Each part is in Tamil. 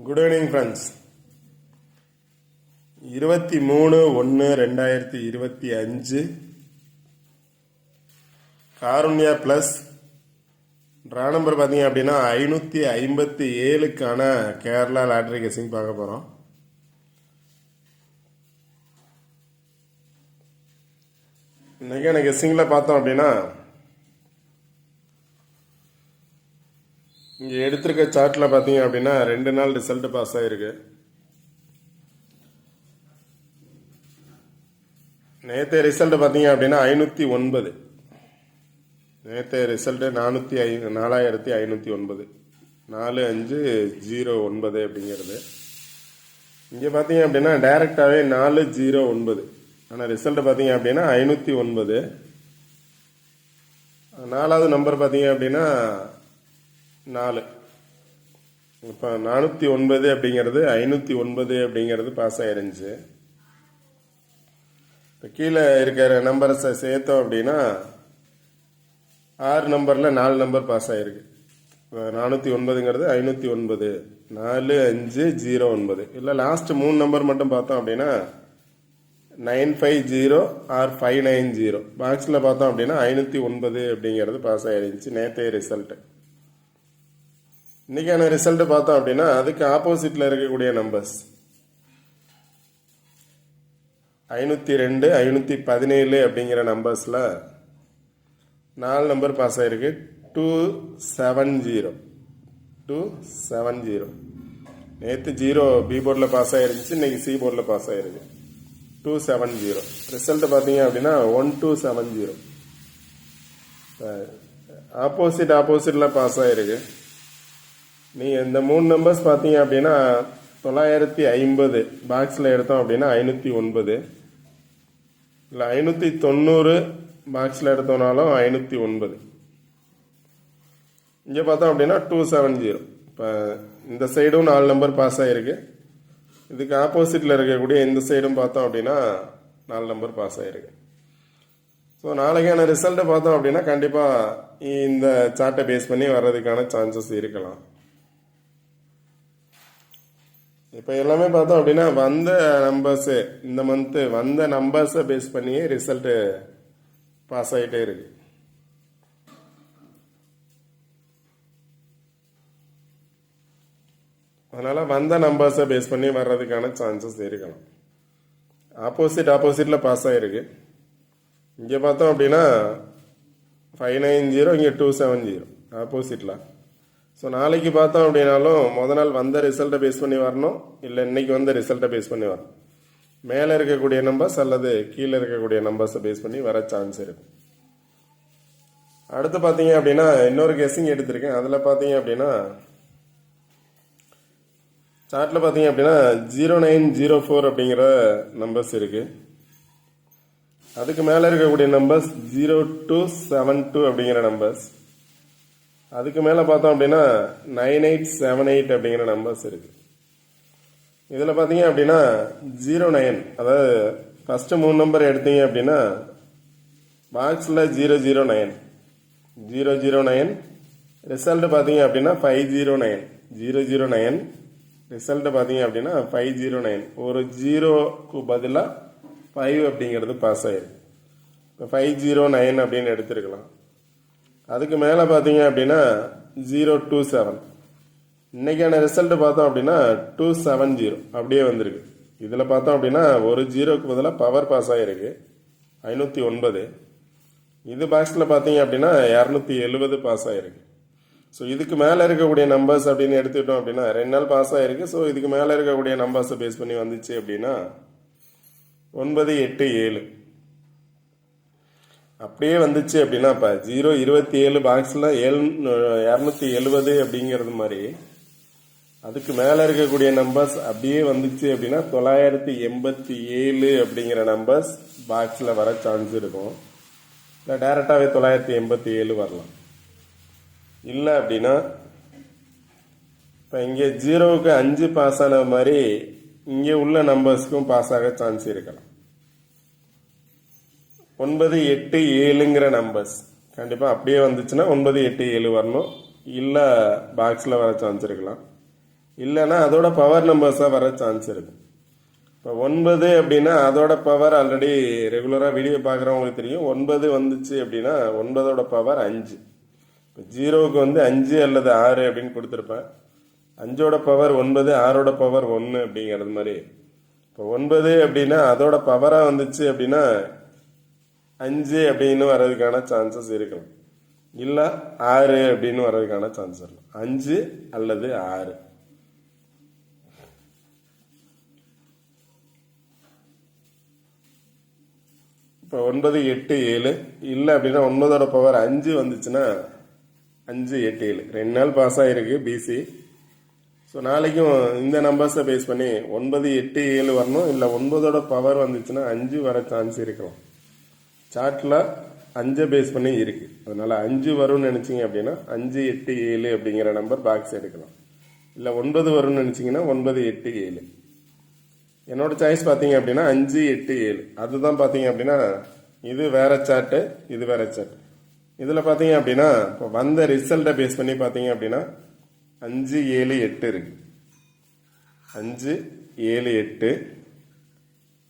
குட் ஈவினிங் ஃப்ரெண்ட்ஸ் இருபத்தி மூணு ஒன்று ரெண்டாயிரத்தி இருபத்தி அஞ்சு. காருண்யா ப்ளஸ் ட்ரா நம்பர் பார்த்தீங்க அப்படின்னா ஐநூற்றி ஐம்பத்தி ஏழுக்கான கேரளா லாட்ரி கெஸிங் பார்க்க போகிறோம் இன்றைக்கான கெஸ்ஸிங்கில் பார்த்தோம் அப்படின்னா இங்கே எடுத்திருக்க சார்ட்டில் பார்த்தீங்க அப்படின்னா ரெண்டு நாள் ரிசல்ட் பாஸ் ஆகிருக்கு நேற்று ரிசல்ட் பார்த்தீங்க அப்படின்னா ஐநூற்றி ஒன்பது. நேற்று ரிசல்ட்டு நானூற்றி ஐ நாலாயிரத்தி ஐநூற்றி ஒன்பது. நாலு அஞ்சு ஜீரோ ஒன்பது அப்படிங்கிறது. இங்கே பார்த்தீங்க அப்படின்னா டைரெக்டாகவே நாலு ஜீரோ ஒன்பது. ஆனால் ரிசல்ட் பார்த்தீங்க அப்படின்னா ஐநூற்றி ஒன்பது. நாலாவது நம்பர் பார்த்தீங்க அப்படின்னா நாலு. இப்போ நானூற்றி ஒன்பது அப்படிங்கிறது ஐநூற்றி ஒன்பது அப்படிங்கிறது பாஸ் ஆயிருந்துச்சு. இப்போ கீழே இருக்கிற நம்பர்ஸை சேர்த்தோம் அப்படின்னா ஆறு நம்பரில் நாலு நம்பர் பாஸ் ஆகிருக்கு இப்போ நானூற்றி ஒன்பதுங்கிறது ஐநூற்றி ஒன்பது நாலு அஞ்சு ஜீரோ ஒன்பது. இல்லை லாஸ்ட்டு மூணு நம்பர் மட்டும் பார்த்தோம் அப்படின்னா nine five zero or five nine zero பாக்ஸில் பார்த்தோம் அப்படின்னா ஐநூற்றி ஒன்பது அப்படிங்கிறது பாஸ் ஆகிருந்துச்சு நேற்றைய ரிசல்ட்டு இன்றைக்கான ரிசல்ட்டு பார்த்தோம் அப்படின்னா அதுக்கு ஆப்போசிட்டில் இருக்கக்கூடிய நம்பர்ஸ் ஐநூற்றி ரெண்டு ஐநூற்றி பதினேழு அப்படிங்கிற நம்பர்ஸில் நாலு நம்பர் பாஸ் ஆகிருக்கு two seven zero two seven zero நேற்று ஜீரோ பி போர்டில் பாஸ் ஆகிருந்துச்சு இன்றைக்கி சி போர்டில் பாஸ் ஆகிருக்கு டூ செவன் ஜீரோ ரிசல்ட்டு பார்த்தீங்க அப்படின்னா one two seven zero opposite ஆப்போசிட்டில் பாஸ் ஆகிருக்கு நீங்கள் இந்த மூணு நம்பர்ஸ் பார்த்தீங்க அப்படின்னா தொள்ளாயிரத்தி ஐம்பது பாக்ஸில் எடுத்தோம் அப்படின்னா ஐநூற்றி ஒன்பது. இல்லை ஐநூற்றி தொண்ணூறு பாக்ஸில் எடுத்தோம்னாலும் ஐநூற்றி ஒன்பது. இங்கே பார்த்தோம் அப்படின்னா டூ செவன் ஜீரோ இப்போ இந்த சைடும் நாலு நம்பர் பாஸ் ஆகிருக்கு இதுக்கு ஆப்போசிட்டில் இருக்கக்கூடிய இந்த சைடும் பார்த்தோம் அப்படின்னா நாலு நம்பர் பாஸ் ஆகிருக்கு ஸோ நாளைக்கான ரிசல்ட்டை பார்த்தோம் அப்படின்னா கண்டிப்பாக இந்த சார்ட்டை பேஸ் பண்ணி வர்றதுக்கான சான்சஸ் இருக்கலாம். இப்போ எல்லாமே பார்த்தோம் அப்படின்னா வந்த நம்பர்ஸு இந்த மந்த்து வந்த நம்பர்ஸை பேஸ் பண்ணியே ரிசல்ட்டு பாஸ் ஆகிட்டே இருக்கு. அதனால் வந்த நம்பர்ஸை பேஸ் பண்ணி வர்றதுக்கான சான்சஸ் இருக்கலாம். ஆப்போசிட் ஆப்போசிட்டில் பாஸ் ஆகிருக்கு இங்கே பார்த்தோம் அப்படின்னா ஃபைவ் நைன் ஜீரோ இங்கே டூ செவன் ஜீரோ ஆப்போசிட்டில் ஸோ நாளைக்கு பார்த்தோம் அப்படின்னாலும் முத நாள் வந்த ரிசல்ட்டை பேஸ் பண்ணி வரணும். இல்லை இன்னைக்கு வந்த ரிசல்ட்டை பேஸ் பண்ணி வரணும். மேலே இருக்கக்கூடிய நம்பர்ஸ் அல்லது கீழே இருக்கக்கூடிய நம்பர்ஸை பேஸ் பண்ணி வர சான்ஸ் இருக்கும் அடுத்து பார்த்தீங்க அப்படின்னா இன்னொரு கெஸ்ஸிங் எடுத்திருக்கேன். அதில் பார்த்தீங்க அப்படின்னா சார்ட்டில் பார்த்தீங்க அப்படின்னா ஜீரோ நைன் ஜீரோ ஃபோர் அப்படிங்கிற நம்பர்ஸ் இருக்குது அதுக்கு மேலே இருக்கக்கூடிய numbers zero two seven two அப்படிங்கிற நம்பர்ஸ் அதுக்கு மேலே பார்த்தோம் அப்படின்னா நைன் எயிட் செவன் எயிட் அப்படிங்கிற நம்பர்ஸ் இருக்குது இதில் பார்த்தீங்க அப்படின்னா ஜீரோ நைன் அதாவது ஃபஸ்ட்டு மூணு நம்பர் எடுத்தீங்க அப்படின்னா பாக்ஸில் zero zero nine zero zero nine result பார்த்தீங்க அப்படின்னா five zero nine zero zero nine result பார்த்தீங்க அப்படின்னா ஃபைவ் ஜீரோ நைன் ஒரு ஜீரோக்கு பதிலாக ஃபைவ் அப்படிங்கிறது பாஸ் ஆயிருக்கு. இப்போ ஃபைவ் ஜீரோ நைன் அப்படின்னு எடுத்துருக்கலாம். அதுக்கு மேலே பார்த்தீங்க அப்படின்னா ஜீரோ டூ செவன் இன்றைக்கான ரிசல்ட் பார்த்தோம் அப்படின்னா டூ செவன் ஜீரோ அப்படியே வந்திருக்கு. இதில் பார்த்தோம் அப்படின்னா ஒரு ஜீரோக்கு பதிலாக பவர் பாஸ் ஆகிருக்கு ஐநூற்றி ஒன்பது. இது பாக்ஸில் பார்த்தீங்க அப்படின்னா இரநூத்தி எழுபது பாஸ் ஆகிருக்கு ஸோ இதுக்கு மேலே இருக்கக்கூடிய நம்பர்ஸ் அப்படின்னு எடுத்துக்கிட்டோம் அப்படின்னா ரெண்டு நாள் பாஸ் ஆகிருக்கு ஸோ இதுக்கு மேலே இருக்கக்கூடிய நம்பர்ஸை பேஸ் பண்ணி வந்துச்சு அப்படின்னா ஒன்பது எட்டு ஏழு. அப்படியே வந்துச்சு அப்படின்னா இப்போ ஜீரோ இருபத்தி ஏழு பாக்ஸில் ஏழு இரநூத்தி எழுபது அப்படிங்கிறது மாதிரி. அதுக்கு மேலே இருக்கக்கூடிய நம்பர்ஸ் அப்படியே வந்துச்சு அப்படின்னா தொள்ளாயிரத்தி எண்பத்தி ஏழு அப்படிங்கிற நம்பர்ஸ் பாக்ஸில் வர சான்ஸ் இருக்கும். இல்லை டேரெக்டாகவே தொள்ளாயிரத்தி எண்பத்தி ஏழு வரலாம். இல்லை அப்படின்னா இப்போ இங்கே ஜீரோவுக்கு அஞ்சு பாஸ் ஆன மாதிரி இங்கே உள்ள நம்பர்ஸ்க்கும் பாஸ் ஆக சான்ஸ் இருக்கலாம். ஒன்பது எட்டு ஏழுங்கிற நம்பர்ஸ் கண்டிப்பாக அப்படியே வந்துச்சுன்னா ஒன்பது எட்டு ஏழு வரணும். இல்லை பாக்ஸில் வர சான்ஸ் இருக்கலாம். இல்லைன்னா அதோட பவர் நம்பர்ஸாக வர சான்ஸ் இருக்கு இப்போ ஒன்பது அப்படின்னா அதோட பவர் ஆல்ரெடி ரெகுலராக வீடியோ பார்க்குறவங்களுக்கு தெரியும். ஒன்பது வந்துச்சு அப்படின்னா ஒன்பதோட பவர் அஞ்சு. இப்போ ஜீரோவுக்கு வந்து அஞ்சு அல்லது ஆறு அப்படின்னு கொடுத்துருப்பேன். அஞ்சோட பவர் ஒன்பது ஆறோட பவர் ஒன்று அப்படிங்கிறது மாதிரி. இப்போ ஒன்பது அப்படின்னா அதோட பவராக வந்துச்சு அப்படின்னா அஞ்சு அப்படின்னு வர்றதுக்கான சான்சஸ் இருக்கலாம். இல்லை ஆறு அப்படின்னு வர்றதுக்கான சான்ஸ் இருக்கலாம். அஞ்சு அல்லது ஆறு. இப்போ ஒன்பது எட்டு ஏழு. இல்லை அப்படின்னா ஒன்பதோட பவர் அஞ்சு வந்துச்சுன்னா அஞ்சு எட்டு ஏழு. ரெண்டு நாள் பாஸ் ஆகிருக்கு பிசி ஸோ நாளைக்கும் இந்த நம்பர்ஸை பேஸ் பண்ணி ஒன்பது எட்டு ஏழு வரணும். இல்லை ஒன்பதோட பவர் வந்துச்சுன்னா அஞ்சு வர சான்ஸ் இருக்கலாம். சார்ட்டில் அஞ்சை பேஸ் பண்ணி இருக்கு. அதனால அஞ்சு வரும்னு நினச்சிங்க அப்படின்னா அஞ்சு எட்டு ஏழு அப்படிங்கிற நம்பர் பாக்ஸ் எடுக்கலாம். இல்லை ஒன்பது வரும்னு நினச்சிங்கன்னா ஒன்பது எட்டு ஏழு. என்னோட சாய்ஸ் பார்த்தீங்க அப்படின்னா அஞ்சு எட்டு ஏழு. அதுதான் பார்த்தீங்க அப்படின்னா இது வேற சார்ட்டு இது வேற சார்ட் இதில் பார்த்தீங்க அப்படின்னா இப்போ வந்த ரிசல்ட்டை பேஸ் பண்ணி பார்த்தீங்க அப்படின்னா அஞ்சு ஏழு எட்டு இருக்கு. அஞ்சு ஏழு எட்டு.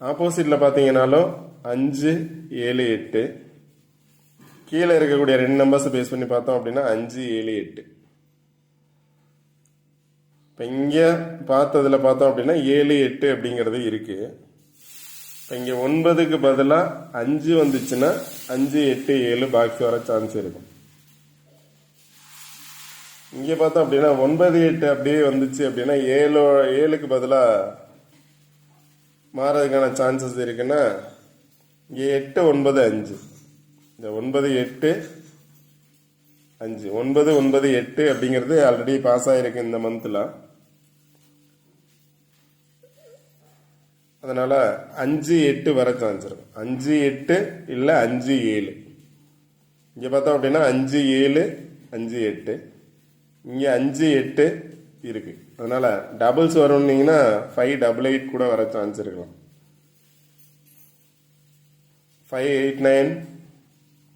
ஆப்போசிட்டில் பார்த்தீங்கன்னாலும் அஞ்சு ஏழு எட்டு. கீழே இருக்கக்கூடிய ரெண்டு நம்பர்ஸை பேஸ் பண்ணி பார்த்தோம் அப்படின்னா அஞ்சு ஏழு எட்டு. இப்போ இங்கே பார்த்ததில் பார்த்தோம் அப்படின்னா ஏழு எட்டு அப்படிங்கிறது இருக்கு. இப்போ இங்கே ஒன்பதுக்கு பதிலாக அஞ்சு வந்துச்சுன்னா அஞ்சு எட்டு ஏழு பாக்ஸ் வர சான்ஸ் இருக்கும். இங்கே பார்த்தோம் அப்படின்னா ஒன்பது எட்டு அப்படியே வந்துச்சு அப்படின்னா ஏழு ஏழுக்கு பதிலாக மாறதுக்கான சான்சஸ் இருக்குன்னா இங்கே எட்டு ஒன்பது அஞ்சு. இந்த ஒன்பது எட்டு அஞ்சு. ஒன்பது ஒன்பது எட்டு அப்படிங்கிறது ஆல்ரெடி பாஸ் ஆகிருக்கு இந்த மந்தில் அதனால் அஞ்சு எட்டு வர சான்ஸ் இருக்கும் அஞ்சு எட்டு இல்லை அஞ்சு ஏழு. இங்கே பார்த்தோம் அப்படின்னா அஞ்சு ஏழு அஞ்சு எட்டு. இங்கே அஞ்சு எட்டு இருக்குது அதனால் டபுள்ஸ் வரும்னீங்கன்னா ஃபைவ் டபுள் எயிட் கூட வர சான்ஸ் இருக்கலாம். Five eight nine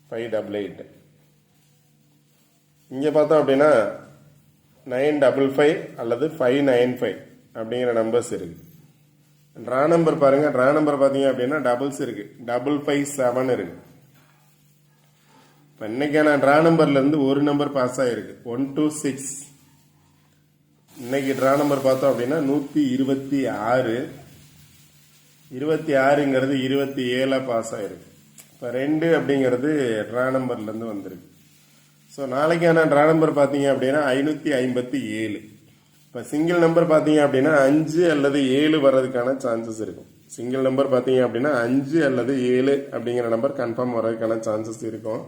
five double eight இங்கே பார்த்தோம் அப்படின்னா நைன் டபுள் ஃபைவ் அல்லது ஃபைவ் நைன் ஃபைவ் அப்படிங்கிற நம்பர்ஸ் இருக்கு. ட்ரா நம்பர் பாருங்கள் ட்ரா நம்பர் பார்த்தீங்க அப்படின்னா டபுள்ஸ் இருக்கு. டபுள் ஃபைவ் செவன் இருக்கு. இப்போ இன்னைக்கான ட்ரா நம்பர்லேருந்து ஒரு நம்பர் பாஸ் ஆகிருக்கு ஒன் டூ சிக்ஸ் இன்னைக்கு ட்ரா நம்பர் பார்த்தோம் அப்படின்னா நூற்றி இருபத்தி ஆறு. இருபத்தி ஆறுங்கிறது இருபத்தி ஏழா பாஸ் ஆயிருக்கு இப்போ ரெண்டு அப்படிங்கிறது ட்ரா நம்பர்லேருந்து வந்திருக்கு. ஸோ நாளைக்கான ட்ரா நம்பர் பார்த்தீங்க அப்படின்னா ஐநூற்றி ஐம்பத்தி ஏழு. இப்போ சிங்கிள் நம்பர் பார்த்தீங்க அப்படின்னா அஞ்சு அல்லது ஏழு வர்றதுக்கான சான்சஸ் இருக்கும். சிங்கிள் நம்பர் பார்த்தீங்க அப்படின்னா அஞ்சு அல்லது ஏழு அப்படிங்கிற நம்பர் கன்ஃபார்ம் வர்றதுக்கான சான்சஸ் இருக்கும்.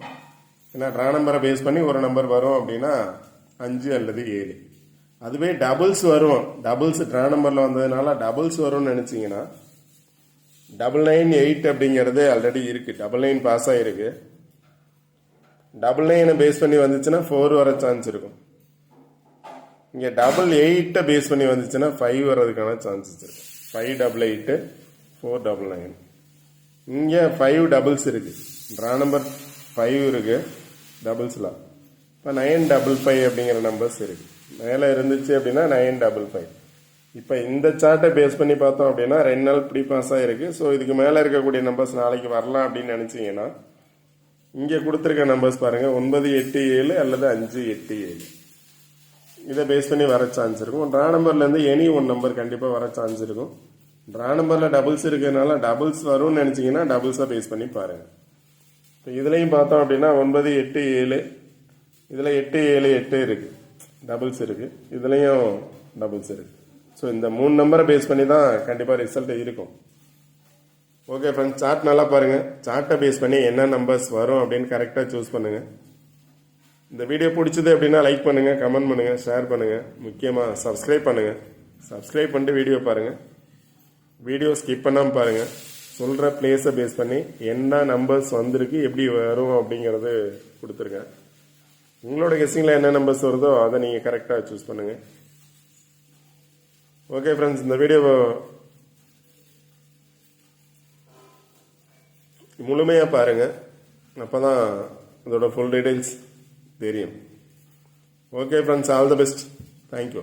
ஏன்னா ட்ரா நம்பரை பேஸ் பண்ணி ஒரு நம்பர் வரும் அப்படின்னா அஞ்சு அல்லது ஏழு. அதுவே டபுள்ஸ் வரும். டபுள்ஸ் ட்ரா நம்பரில் வந்ததுனால டபுள்ஸ் வரும்னு நினச்சிங்கன்னா டபுள் நைன் எயிட் அப்படிங்கிறது ஆல்ரெடி இருக்குது டபுள் நைன் பாஸ் ஆகிருக்கு டபுள் நைனை பேஸ் பண்ணி வந்துச்சுன்னா ஃபோர் வர சான்ஸ் இருக்கும். இங்கே டபுள் எயிட்டை பேஸ் பண்ணி வந்துச்சுன்னா ஃபைவ் வர்றதுக்கான சான்சஸ் இருக்கு. Five double eight four double nine இங்கே ஃபைவ் டபுள்ஸ் இருக்குது ட்ரா நம்பர் ஃபைவ் இருக்குது டபுள்ஸில் இப்போ நைன் டபுள் ஃபைவ் அப்படிங்கிற நம்பர்ஸ் இருக்குது மேலே இருந்துச்சு அப்படின்னா நைன் டபுள் ஃபைவ் இப்போ இந்த சார்ட்டை பேஸ் பண்ணி பார்த்தோம் அப்படின்னா ரெண்டு நாள் ப்ரீ பாஸ் ஆகிருக்கு ஸோ இதுக்கு மேலே இருக்கக்கூடிய நம்பர்ஸ் நாளைக்கு வரலாம் அப்படின்னு நினச்சிங்கன்னா இங்கே கொடுத்துருக்க நம்பர்ஸ் பாருங்கள் ஒன்பது எட்டு ஏழு அல்லது அஞ்சு எட்டு ஏழு. இதை பேஸ் பண்ணி வர சான்ஸ் இருக்கும். ட்ரா நம்பர்லேருந்து எனி ஒன் நம்பர் கண்டிப்பாக வர சான்ஸ் இருக்கும். ட்ரா நம்பரில் டபுள்ஸ் இருக்கிறதுனால டபுள்ஸ் வரும்னு நினச்சிங்கன்னா டபுள்ஸாக பேஸ் பண்ணி பாருங்கள் இப்போ இதுலேயும் பார்த்தோம் அப்படின்னா ஒன்பது எட்டு ஏழு. இதில் எட்டு ஏழு எட்டு இருக்குது டபுள்ஸ் இருக்குது இதுலேயும் டபுள்ஸ் இருக்குது ஸோ இந்த மூணு நம்பரை பேஸ் பண்ணி தான் கண்டிப்பாக ரிசல்ட் இருக்கும். ஓகே ஃப்ரெண்ட்ஸ் சார்ட் நல்லா பாருங்கள் சார்ட்டை பேஸ் பண்ணி என்ன நம்பர்ஸ் வரும் அப்படின்னு கரெக்டாக சூஸ் பண்ணுங்கள் இந்த வீடியோ பிடிச்சது அப்படின்னா லைக் பண்ணுங்கள் கமெண்ட் பண்ணுங்கள் ஷேர் பண்ணுங்கள் முக்கியமாக சப்ஸ்கிரைப் பண்ணுங்கள் சப்ஸ்கிரைப் பண்ணிட்டு வீடியோ பாருங்கள் வீடியோ ஸ்கிப் பண்ணாமல் பாருங்கள் சொல்கிற பிளேஸை பேஸ் பண்ணி என்ன நம்பர்ஸ் வந்திருக்கு எப்படி வரும் அப்படிங்கிறது கொடுத்துருக்கேன் உங்களோட கெஸ்ஸிங்கில் என்ன நம்பர்ஸ் வருதோ அதை நீங்கள் கரெக்டாக சூஸ் பண்ணுங்கள் ஓகே ஃப்ரெண்ட்ஸ் இந்த வீடியோ முழுமையாக பாருங்கள் அப்போ தான் அதோட ஃபுல் டீட்டெயில்ஸ் தெரியும். Okay friends all the best thank you